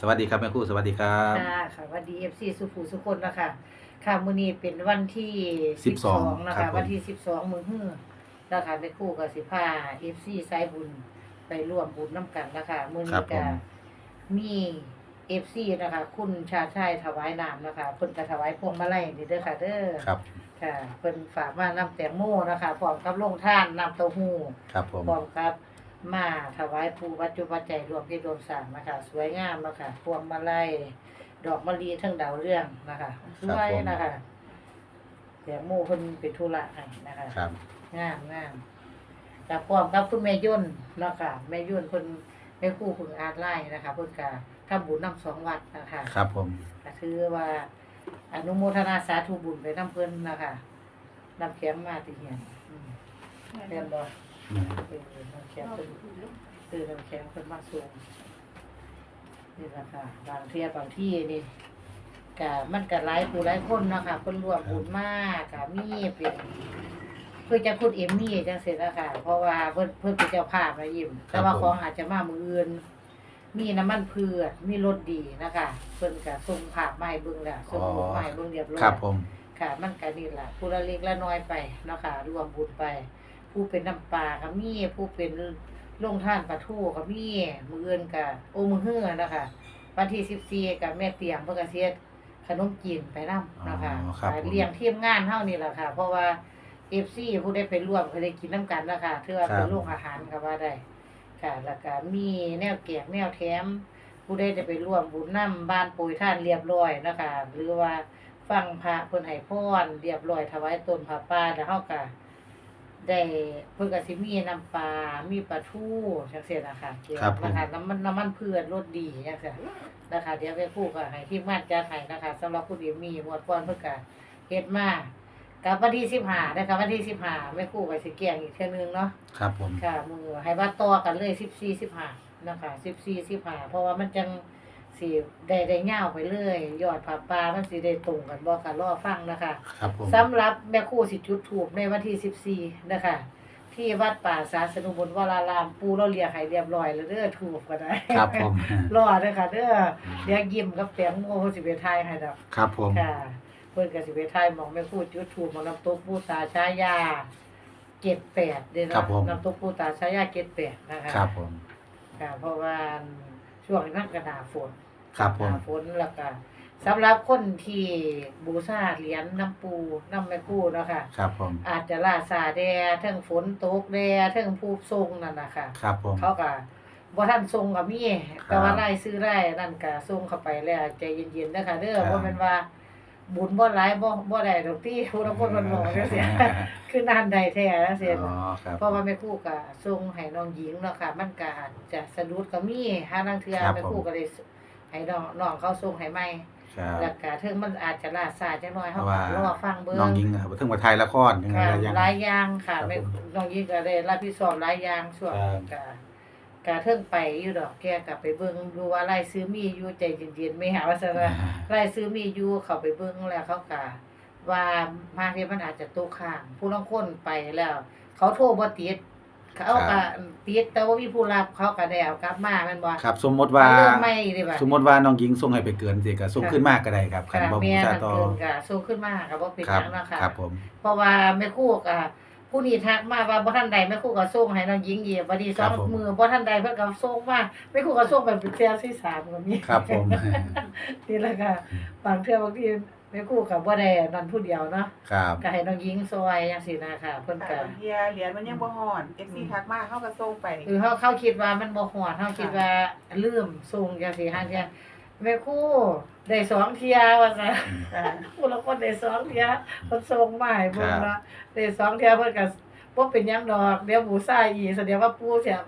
สวัสดีครับแม่ครู่สวัสดีครับ ค่ะค่ะวันดีเอฟซีสุภูสุคนนะคะค่ะมื้อนี้เป็นวันที่12นะครัคะบผม วันที่สิบสองมื้อฮื้อนะคะไปคู่กับสิพาเอฟซีสายบุญไปร่วมบุญน้ำกันนะคะมื้อครันี้บผก็ม มีเอฟซีนะคะ คุณชาติชายถวายน้ำนะคะเพิ่นก็ถวายพวงมาลัยนี่เด้อค่ะเด้อครับค่ะเพิ่นฝากมาน้ำแตงโมนะคะพร้อมกับโรงท่านน้ำเต้าหู้ ครับผม พร้อมกับ มาถวายผู้วัจจุปัจจัยรวมที่รวมสร้างนะคะสวยงามนะคะพวงมาลัยดอกมะลิทั้งดาวเรื่องนะคะสวยนะคะเสียงโมเพิ่นเป็นธุระให้นะคะครับงามงามกับพร้อมกับคุณแม่ย่นเนาะค่ะแม่ย่นเพิ่นแม่ครู่เพิ่งอ่านไล่นะคะเพิ่นก็ทำบุญนำสองวัดนะคะครับผมก็คือว่าอนุโมทนาสาธุบุญไปนำเพิ่นนะคะนำแข็งมาติเหียนอืมเรียนบ่อืม เออน้ำแข็งเป็นคือน้ำแข็งเป็นมากสูงนี่แหละค่ะบางเทียบางที่นี่กะมันกะหลายผู้หลายคนเนาะค่ะคนรวมบุญมากกะมีเป็นเพื่อจะคุณเอมมี่จังเสร็จแล้วค่ะ เพราะว่าเพิ่นเพิ่นเป็นเจ้าภาพนะยิ้มแต่ว่าของอาจจะมามืออื่นมีน้ำมันเพื่อมีรสดีนะคะเพิ่นกะส่งภาพมาให้เบิ่งแล้วส่งรูปมาให้เบิ่งเรียบร้อยครับผมค่ะ มันก็นี่แหละผู้ละเล็กละน้อยไปเนาะค่ะรวมบุญไป ผู้เป็นน้ำปลาก็มีผู้เป็นลงท่านปลาทูก็มีมื้ออื่นก็โอ้มื้อเฮือนะคะวันที่14ก็แม่เตียงเพิ่นก็สิเฮ็ดขนมจีนไปนำนะคะอ๋อครับผม เลี้ยงทีมงานเฮานี่ล่ะค่ะ เพราะว่า FC ผู้ได้ไปร่วมก็ได้กินน้ำกันนะคะถือว่าเป็นโรงอาหารก็ว่าได้ค่ะแล้วก็มีแนวแกกแนวแถม ผู้ใดจะไปร่วมบุญนำบ้านโปรยท่านเรียบร้อยนะคะ หรือว่าฟังพระเพิ่นให้พรเรียบร้อยถวายต้นผ้าป่าแล้วเฮาก็ ได้เพิ่นก็สิมีน้ำปลา มีปลาทูจังซี่นะคะเกี่ยวครับผม นะคะน้ำมันน้ำมันพืชรสดีจังซี่นะคะเดี๋ยวไปพูดก็ให้ทีมงานจัดให้นะคะสำหรับผู้ที่มีหมวดก่อนเพิ่นก็เฮ็ดมากับวันที่15นะคะวันที่15แม่ครูก็สิแกงอีกเทื่อนึงเนาะ ครับผม ค่ะมือให้ว่าต่อกันเลยสิบสี่สิบห้านะคะสิบสี่สิบห้าเพราะว่ามันจัง สีได้ได้เงาวไปเลยยอดผาปลามันสิได้ตรงกันบ่ค่ะรอฟังนะคะครับผม สำหรับแม่ครู่สิจุดถูกในวันที่สิบสี่นะคะ ที่วัดป่าสาสนุบุญวรารามปูเราเรียกให้เรียบร้อยแล้วเด้อถูกก็ได้ครับผม รอเด้อค่ะเด้อเดี๋ยวยิ้มกับแตงโมเพิ่นสิไปทายให้ดอก ครับผม ค่ะเพิ่นก็สิไปถ่ายหมองแม่พูดจุดถูกหมองน้ำตกผู้ตาชายาเจ็ดแปดเด้ครัเนาะบผม น้ำตกผู้ตาชายาเจ็ดแปดนะคะครับผม ค่ะเพราะว่าช่วงนี้มันก็หนาฝน ครับผหมนาฝนแล้วก็สำหรับคนที่บูชาเหรียญน้ำปูน้ำแม่กู้เนาะค่ะ ครับผม อาจจะล่าซาแดเทั้งฝนตกแดเทั้งผู้ทรงนั่นน่ะค่ะ ครับผม เขาก็บ่ทันส่งก็มีครับแต่ว่าไล่ซื้อได้นั่นก็ส่งเข้าไปแล้วใจเย็นๆเด้อค่ะเด้อครับ บ่แม่นว่า บุญบ่หลายบ่บ่ได้ดอกติผู้ลางคนมันบอกจังซี่ คือนานใดแท้จังซี่อ๋อครับ เพราะว่าแม่ครูก็ส่งให้น้องหญิงเนาะค่ะ มันก็อาจจะสะดุดก็มีหาลางเทื่อครับแม่ครูผมก็เลย ให้น้องน้องเขาส่งให้ใหม่ครับแล้วก็ถึงมันอาจจะล่าช้าจักหน่อยเฮาเพราะก็ว่ารอฟังเบิ่งน้องยิงครับเพิ่งมาถ่ายละครยังไงค่ะอะไรยัง หลายอย่างค่ะครับแม่ผมน้องหญิงก็ได้รับผิดชอบหลายอย่างช่วงครับ ก็ก็เทิงไปอยู่ดอกแกกลับไปเบิ่งดูว่ารายซื้อมีอยู่ใจเย็นๆไม่หาว่าซั่นว่า รายซื้อมีอยู่เขาไปเบิ่งแล้วเขาก็ว่ามาเทีมันอาจจะตกค้าง ผู้ลางคนไปแล้ว เขาโทรบ่ติด เขาก็ติดแต่ว่ามีผู้รับเขาก็ได้เอากลับมาแม่นบ่ครับ สมมติว่า เรื่องใหม่ดีบ่สมมติว่าน้องยิงส่งให้ไปเกินสิก็ส่งขึ้นมากก็ได้ครับคันค่ะบ่บูแม่ชานั่นต่อเกินก็ส่งขึ้นมาก็บ่เป็นคหรับยังเนาะค่ะครับผมเพราะว่าแม่ครูก็ผู้นี้ทักมาว่าบ่ทันใดแม่ครูก็ส่งให้น้องหญิงเหยียบบัดนี้สองมือบ่ทันใดเพิ่นก็ส่งมาแม่ครูก็ส่งไปเป็นเทื่อที่สามก็มีครับผมนี่แหละค่ะบางเทื่อบางที แม่ครู่กับบ่ได้นั่นผู้เดียวเนาะครับ ก็ให้น้องหญิงซอยจังซี่นะค่ะ เพิ่นก็ค่ะเฮียเหรียญมันยังบ่ฮอด FC ทักมาเขาก็ส่งไปคือเฮาเขาคิดว่ามันบ่ฮอดเฮาคิดว่าลืมส่งจังซี่ห่าเที่ยแม่ครู่ได้สองเที่ยว่าซั่นค่ะผู้ละคนได้สองเที่ยเพิ่นส่งมาให้เบิ่งเนาะได้สองเที่ยเพิ่นก็บ่เป็นหยังดอกเดี๋ยวบูชาอีกแสดงว่าปู่เสีย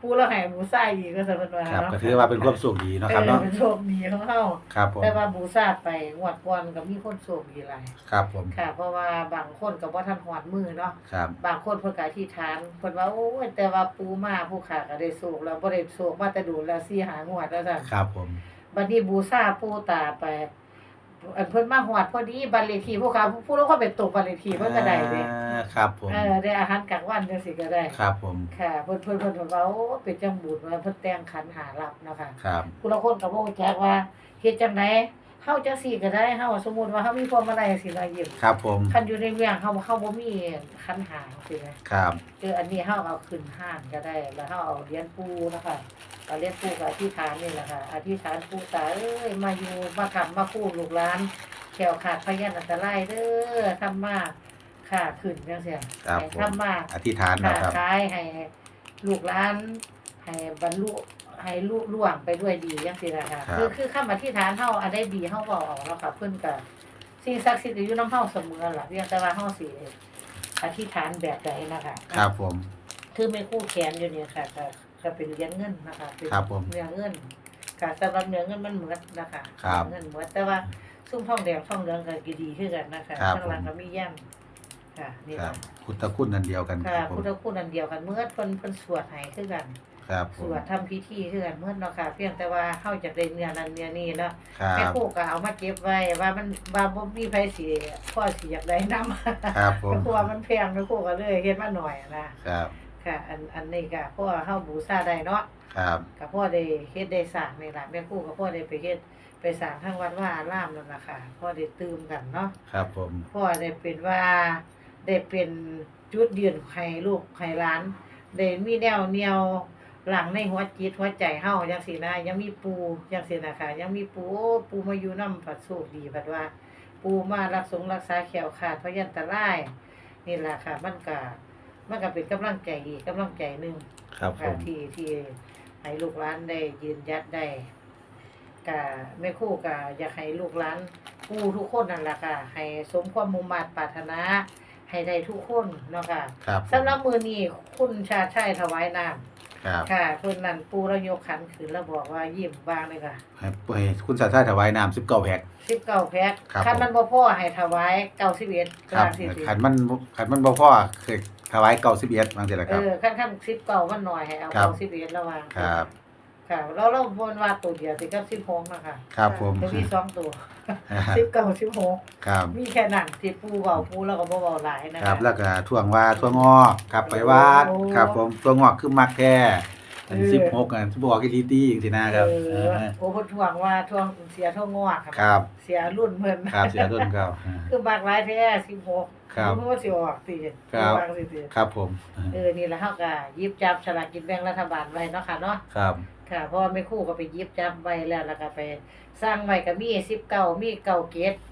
ปู่แล้วให้บูชาอีกก็ซั่นเพิ่นว่าครับเนาะก็ถือว่าเป็นความสุขดีเนาะครับเออเนาะเป็นโชคดีของเฮาครับผมแต่ว่าบูชาไปงวดก่อนก็มีคนโชคดีหลายครับผมค่ะ เพราะว่าบางคนก็บ่ทันหอดมือเนาะครับบางคนเพิ่นก็อธิษฐานเพิ่นว่าโอ้ยแต่ว่าปูมาผู้ขาก็ได้โชคแล้วบ่ได้โชคมาแต่โดูแล้ว4 5งวดแล้วซั่นครับผมบัดนี้บูชาปู่ตาไป อันเพิ่นมาฮอดพอดีบัตรเลขที่พวกเขาผู้ลางคนเป็นตกบัตรเลขที่เพิ่นก็ได้เด้อ่าครับผม เออได้อาหารกลางวันจังซี่ก็ได้ ครับผม ค่ะเพิ่นเพิ่นเพิ่นเพิ่นว่าโอ้เป็นจังบุญว่าเพิ่นแต่งขันหารับเนาะค่ะ ครับ ผู้ลางคนก็บ่รู้จักว่าเฮ็ดจังไดเฮาจังซี่ก็ได้เฮาสมมุติว่าเฮามีพวงมาลัยจังซี่เนาะยิ้มครับผม คันอยู่ในเมืองเฮาเฮาบ่มีขันหาจังซี่นะครับ คืออันนี้เฮาเอาขึ้นห้านก็ได้ แล้วเฮาเอาเหรียญปูนะคะ เอาเหรียญปูกับอธิษฐานนี่แหละค่ะอธิษฐานปูตาเอ้ยมาอยู่มาขับมาคู่ลูกหลานแขวขาดพยันอันตรายเด้อทำมาค่าขึ้นจังซี่ครับให้ผม ทำมาอธิษฐานค้านะครับ ขายให้ลูกหลานให้บรรลุให้ลุล่วงไปด้วยดีจังซี่นะคะครับ คือคือคำอธิษฐานเฮาอันใดดีเฮาเว้าออกแล้วค่ะเพิ่นก็สิ่งศักดิ์สิทธิ์อยู่นำเฮาเสมอล่ะเพียงแต่ว่าเฮาสิอธิษฐานแบบใดนะคะ ครับผม คือไม่คู่แขนอยู่เนี่ยค่ะก็ ก็เป็นเหรียญเงินนะคะเป็นครับผมเนื้อเงินค่ะสำหรับเนื้อเงินมันเหมือนนะคะครับเงินเหมือนแต่ว่าซุ่มทองแดงทองเหลืองก็ดีคือกันนะคะครับข้างหลังผมก็มีย่ํค่ะนี่ครับค่ะพุทธคุณนันเดียวกันคค่ะรับผมพุทธคุณอันเดียวกันเมื่อเพิ่นเพิ่นสวดให้คือกันครับผสมวดทำพิธีคือกันเมื่อเนาะค่ะ เพียงแต่ว่าเฮาจะได้เนื้อนั้นเนื้อนี้เนาะครัแม่บครูก็เอามาเก็บไว้ว่ามันว่าบ่มีไผสิพ่อสิอยากได้นำครับผมเพราะว่ามันแพงแม่ครูก็เลยเฮ็ดมาหน่อยนะครับ ค่ะ อันอันนี้ก็เพราะว่าเฮาบูชาได้เนาะครับก็พ่อได้เฮ็ดได้สร้างนี่ล่ะแม่ครูก็พ่อได้ไปเฮ็ดไปสร้างทั้งวัดว่าอารามนั่นล่ะค่ะพ่อได้ตื่มกันเนาะครับผมพ่อได้เป็นว่าได้เป็นจุดยืนให้ลูกให้หลานได้มีแนวแนวหลังในหัวจิตหัวใจเฮาจังซี่นะยังมีปูจังซี่นะคะยังมีปูโอ้ปูมาอยู่นำผัดโชคดีผัดว่า ปูมารักสงรักษาแขวขาดพยันตรายนี่ล่ะค่ะ มันก็ มันก็เป็นกำลังใจอีกกำลังใจหนึงครับผค่ะม ที่ที่ให้ลูกหลานได้ยืนหยัดได้กะแม่ครู่กะอยากให้ลูกหลานผู้ทุกคนนั่นล่ะค่ะ ให้สมความมุ่งมั่นปรารถนา ให้ได้ทุกคนเนาะค่ะครับสำหรับมือนี้คุณชาติชัยถวายน้ครับำค่ะเพิ่นนั่นปูแล้วยกขันขึ้นแล้วบอกว่ายิ้มวางเลยค่ะให้ไปคุณสาธาถวายน้ำสิบเก้าแพ็ค19แพ็คครับ คันมันบ่พอให้ถวาย91ครับสิสิขันมันขันมันบ่พอเคย ถวายเก้าสิบเอ็ดบางทีละคเอรับอคันคัน19มันน้อยให้เอาครับ91ระวังครับ ค่ะแล้วเราบนว่าตัวเดียวสิกับ16นะคะครับผมจะมีสองตัวสิบเก้าสิบหกครับ มีแค่นั้นที่ปูเบาปูแล้วก็บ่เบาหลายนะะ ครับแล้วก็ท่วงว่าท่วงอกครับไปวัดโอ้ครับผมท่วงอกคือมักแท้อันเออ สิบหกอันสิบบอกอีทีตี้จังซี่นะครับเอเอออโอ้เพิ่นทวงว่าทวงเสียทวงงอกครับครับ เสียรุ่นเพิ่นครับเสียต้นครับคือบากหลายแท้16 ครับมันว่าสิออกสิครับบางสิสิครับผมเออนี่แหละเฮาก็หยิบจับฉลากกินแบ่งรัฐบาลไว้เนาะค่ะเนาะครับค่ะเพราะว่าแม่ครูก็ไปหยิบจับไว้แล้วแล้วก็ไปสร้างไว้ก็มี19มี9เกต98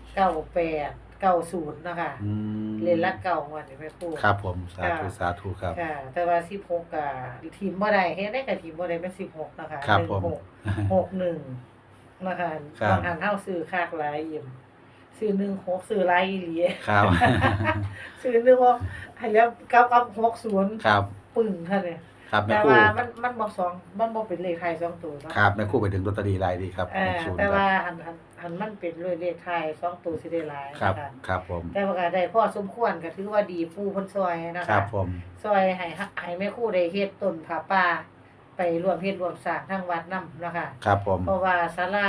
90เนาะค่ะอืมเล่นละเก่าวันนี้แม่ครูครับผม สาธุ ค่ะ สาธุครับ ค่ะ แต่ว่าสิบหกกับทีมบ่ได้เฮ็ดได้กับทีมบ่ได้เป็นสิบหกนะคะครับหนึ่งผมหกหกหนึ่งนะคะครับ บางอันเฮาซื้อคากหลายยิ้ม ซื้อหนึ่งหกซื้อหลายอีหลีครับ ซื้อหนึ่งหกให้แล้วกับกับหกศูนย์ครับ ปึ้งเท่านั้นครับแม่แต่ครู่ว่ามันมันบ่สองมันบ่เป็นเลขไทายสองตัวเนาะครับแม่ครู่ไปถึงลอตเตอรี่รายดีครับเออศูนย์แต่คว่ารับหันหันหันมันเป็นเลขไทายสองตัวสิได้หลายครับ นะคะครับผม แต่ว่าก็ได้พอสมควรก็ถือว่าดีปู่เพิ่นซอยนะครัคะ บผม ซอยให้ฮะให้แม่ครู่ได้เฮ็ดต้นผาป่าไปร่วมเฮ็ดร่วมสร้างทั้งวัดนำเนาะค่ะครับผม เพราะว่าศาลา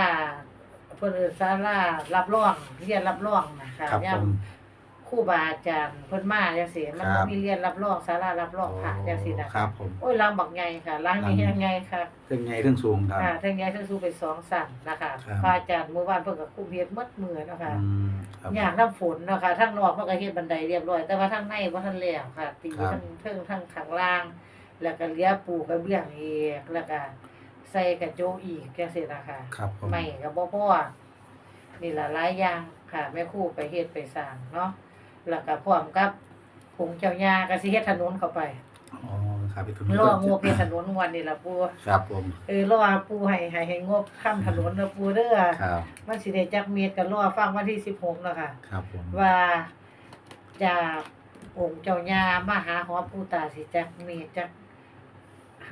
เพิ่นเอิ้นศาลารับรองเรียนรับรองนะคะครับยาผมมครูบาอาจารย์เพิ่นมาจังซี่มันครับมีเรียนรับรองศาลารับรองพระจังซี่นะคคะรับผม โอ้ยลังบักใหญ่ค่ะลังนี้ลัง ยังไงค่ะเครื่องใหญ่เครื่องสูงครับค่ะทั้งใหญ่ทั้งสูงเป็นสองสั่นนะคะครับ พระอาจารย์เมื่อวานเพิ่นก็คุมเฮ็ดหมดมื้อเนาะค่ะอืมครับ อยากน้ำฝนเนาะค่ะทั้งนอกมันก็เฮ็ดบันไดเรียบร้อยแต่ว่าทั้งในบ่ทันแล้วค่ะ ตีครับ ทั้งเทิงทั้งข้างล่าง แล้วก็เลียปูกระเบื้องอีกแล้วก็ ใส่กระโจกอีกจังซี่นะคะครับผมไม่ก็บ่พอนี่ล่ะหลายอย่างค่ะแม่ครูไปเฮ็ดไปสร้างเนาะแล้วก็พร้อมกับผงเจ้าย่าก็สิเฮ็ดถนนเข้าไปอ๋อครับพี่ทุนรองบเฮ็ดถนนวันนี้ล่ะปูครับผมเออรอปูให้ให้ให้งบค้ำถนนเด้อปูเด้อครับมันสิได้จักเม็ดก็รอฟังวันที่16แล้วค่ะครับผมว่าจากองค์เจ้าย่ามาหาหอปู่ตาสิจักเมตจัก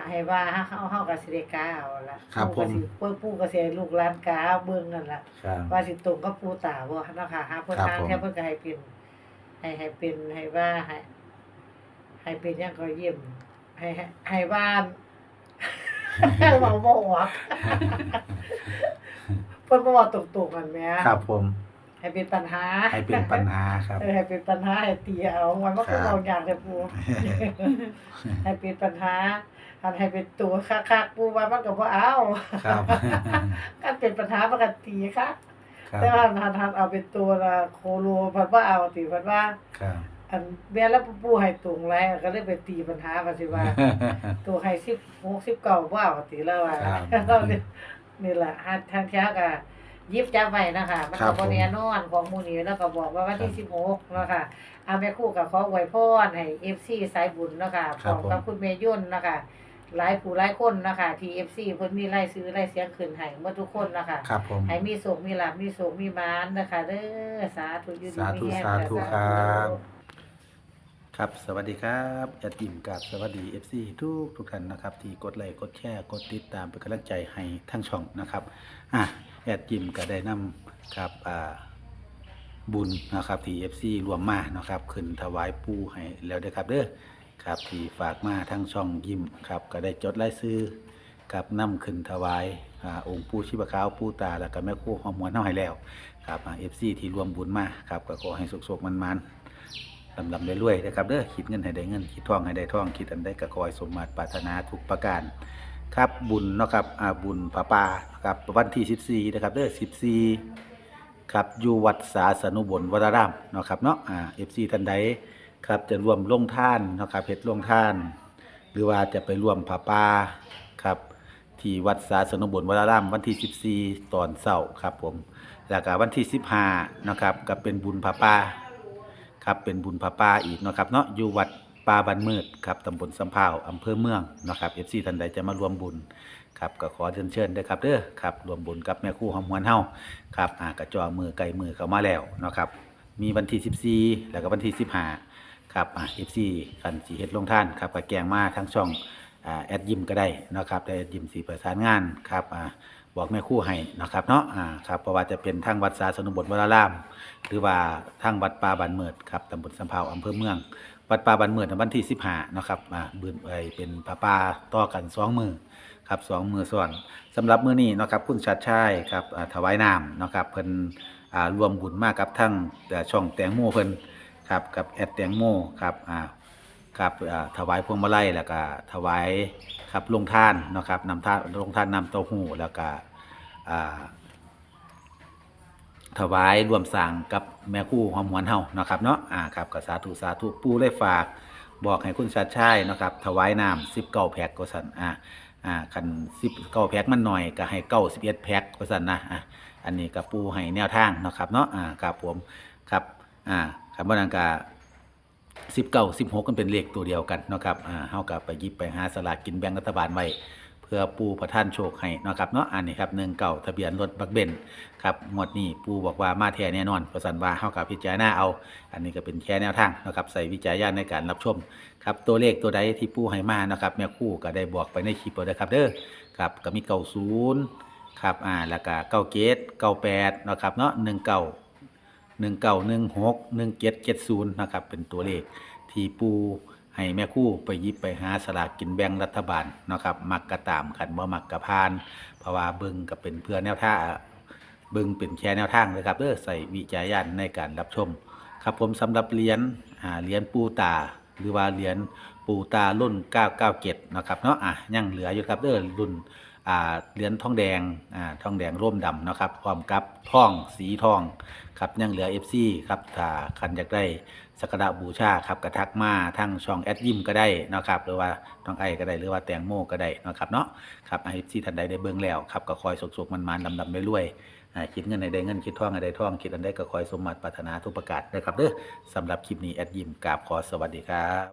ให้ว่าเฮาเฮาเฮาก็สิได้กาเอาล่ะครับผมปู่ก็สิปู่ปู่ก็สิให้ลูกหลานกาเบิ่งนั่นล่ะ ครับ ว่าสิตรงกับปู่ตาบ่เนาะค่ะหาเพิ่นครับทางผมแค่เพิ่นก็ให้เป็นให้ให้เป็นให้ว่าให้ให้เป็นหยังก็เยี่ยมให้ให้ให้ว่าเว้าบ่ออกเพิ่นบ่เว้าตรงๆกันแหมครับผมเให้เป็นปัญหา ให้เป็นปัญหาครับ เออให้เป็นปัญหาให้ตีเอามันมันครัก็บเอาอย่างแต่ปู ให้เป็นปัญหา อันให้เป็นตัวคักๆปูว่ามันก็บ่เอาครับ กันเป็นปัญหาปกติค่ะครับแต่ว่าหันหันเอาเป็นตัวละโคโลพันว่าเอาติพันว่า ครับ อันแม่แล้วปูให้ตรงแล้วก็เลยไปตีปัญหาว่าสิว่า ตัวให้10 6 19บ่เอาติแล้วว่าครับ เราเนี่ยนี่แหละหันทางเช้าก็ยิบจับไว้นะคะมันครัก็บบ่แน่นอนของหมู่นี้แล้วก็บอกว่าวันที่16เนาะค่ะเอาแม่ครู่ก็ขออวยพรให้ FC สายบุญเนาะค่ะพครัร้บอมผมกับคุณเมยุ่นเนาะค่ะ หลายผู้หลายคนเนาะค่ะที่ FC เพิ่นมีรายซื้อรายเสียงขึ้นให้หมดทุกคนเนาะค่ะครับผม ให้มีสุขมีลาภมีสุขมีมานนะคะเด้อสาธุอยู่ดีสาธุมีแรงสาธุจ้ะครับ ครับ สวัสดีครับแอดยิมกับสวัสดี FC ทุกทุกท่านนะครับ ที่กดไลค์กดแชร์กดติดตามเป็นกำลังใจให้ทั้งช่องนะครับอะแอดยิมก็ได้นำครับอ่าบุญนะครับที่ FC รวมมานะครับขึ้นถวายปูให้แล้วเด้อครับเด้อ ครับที่ฝากมาทั้งช่องยิมครับก็ได้จดรายชื่อกับนำขึ้นถวายอ่าองค์ปู่ชิบะขาวปู่ตาแล้วก็แม่ครูหอมหวนเฮาให้แล้วครับเอ่า FC ที่รวมบุญมาครับก็ขอให้สุขๆมันๆลำลำรวยๆนะครับเด้อคิดเงินให้ได้เงินคิดทองให้ได้ทองคิดอันใดก็ขอให้สมมาตรปรารถนาทุกประการ ครับบุญเนาะครับอ่าบุญพระป่าครับวันที่14นะครับเด้อ14 ครับอยู่วัดสาสนุบลวรารามเนาะครับเนาะอ่า FC ท่านใด ครับจะร่วมลงท่านนะครับเฮ็ดลงท่าน หรือว่าจะไปร่วมพระป่าครับที่วัดสาสนุบลวรารามวันที่ 14 ตอนเช้าครับผมแล้วก็วันที่ 15นะครับก็เป็นบุญพระป่าครับเป็นบุญพระป่าอีกนะครับเนาะอยู่วัดป่าบันมืดครับตำบลสำเภาอำเภอเมืองนะครับเอฟซีท่านใดจะมารวมบุญครับก็ขอเชิญเชิญด้วยครับเด้อครับรวมบุญกับแม่คู่หอมหวนเฮาครับอ่ากระจอมือไก่มือเข้ามาแล้วนะครับมีวันที่ 14 แล้วก็วันที่ 15 ครับอ่าเอฟซีคันสีเฮ็ดลงท่านครับก็แกงมาทั้งช่องอ่าแอดยิมก็ได้นะครับแต่แอดยิมสีประสานงานครับอ่าบอกแม่ครู่ให้นะครับเนาะอ่าครับเพราะว่าจะเป็นทางวัดสาสนุบลวราราม หรือว่าทางวัดป่าบันเมิดครับตำบลสำเภาอำเภอเมือง วัดป่าบันเมิดในวันที่15เนาะครับอ่าบืนไปเป็นพระป่าต่อกันสองมือครับสองมือส่วนสำหรับมือนี้เนาะครับคุณชัดชัยครับอ่าถวายน้ำเนาะครับเพิ่นอ่ารวมบุญมากกับทั้งอ่ช่องแตงโมเพิ่น ครับกับแอดแตงโมครับอ่าครับถวายพวงมาลัยแล้วก็ถวายครับลงท่านนะครับนำท่านลงท่านนำเต้าหู้แล้วก็อ่าถวายรวมสั่งกับแม่คู่หอมหวนเฮานะครับเนาะอ่าครับก็สาธุสาธุปูได้ฝาก บอกให้คุณชาติชัยนะครับ ถวายน้ำสิบเก้าแพ็กก็สั่นอ่าอ่าคันสิบเก้าแพ็กมันหน่อยก็ให้เก้าสิบเอ็ดแพ็กก็สั่นนะอ่าอันนี้ก็ปูให้แนวทางนะครับเนาะอ่าครับผมครับอ่า ครับบ่นั้นก็สิบเก้าสิบหกกันเป็นเลขตัวเดียวกันนะครับอ่าเฮาก็ไปหยิบไปหาสลากกินแบ่งรัฐบาลไว้เพื่อปูประท่านโชคให้นะครับเนาะอันนี้ครับหนึ่งเก่าทะเบียนรถบักเบนครับงวดนี้ปูบอกว่ามาแท้แน่นอนประสันว่าเฮากับพิจารณาเอา อันนี้ก็เป็นแค่แนวทางนะครับใส่วิจารณญาณในการรับชมครับตัวเลขตัวใดที่ปูให้มานะครับแม่คู่ก็ได้บอกไปในคลิปแล้วนะครับเด้อครับก็มีเก้าศูนย์ครับอ่าแล้วก็เก้าเกตเก้าแปดนะครับเนาะหนึ่งเก้า หนึ่งเก้าหนึ่งหกหนึ่งเจ็ดเจ็ดศูนย์นะครับ เป็นตัวเลขที่ปูให้แม่คู่ไปยิบไปหาสลากกินแบ่งรัฐบาลนะครับมักกระตามขันบ่มักกระพานเพราะว่าเบิ่งก็เป็นเพื่อแนวทางเบิ่งเป็นแค่แนวทางเลยครับเด้อใส่วิจารณญาณในการรับชม ครับผมสำหรับเหรียญเหรียญปูตาหรือว่าเหรียญ ปูตารุ่น 997นะครับเนาะอะยังเหลืออยู่ครับเด้อรุ่นอ่าเหรียญทองแดงอ่าทองแดงร่มดำนะครับพร้อมกับทองสีทองครับยังเหลือ FC ครับถ้าคันอยากได้สักการะบูชาครับกระทักมาทั้งช่องแอดยิมก็ได้นะครับหรือว่าน้องไอก็ได้หรือว่าแตงโมก็ได้นะครับเนาะครับไอที่ท่านใดได้เบิ่งแล้วครับก็คอยสุกๆมันๆดำๆรวยคิดเงินให้ได้เงินคิดท่องให้ได้ทองคิดอันใดก็คอยสมมาตรปรารถนาทุกประกาศนะครับเด้อสำหรับคลิปนี้แอดยิมกราบขอสวัสดีครับ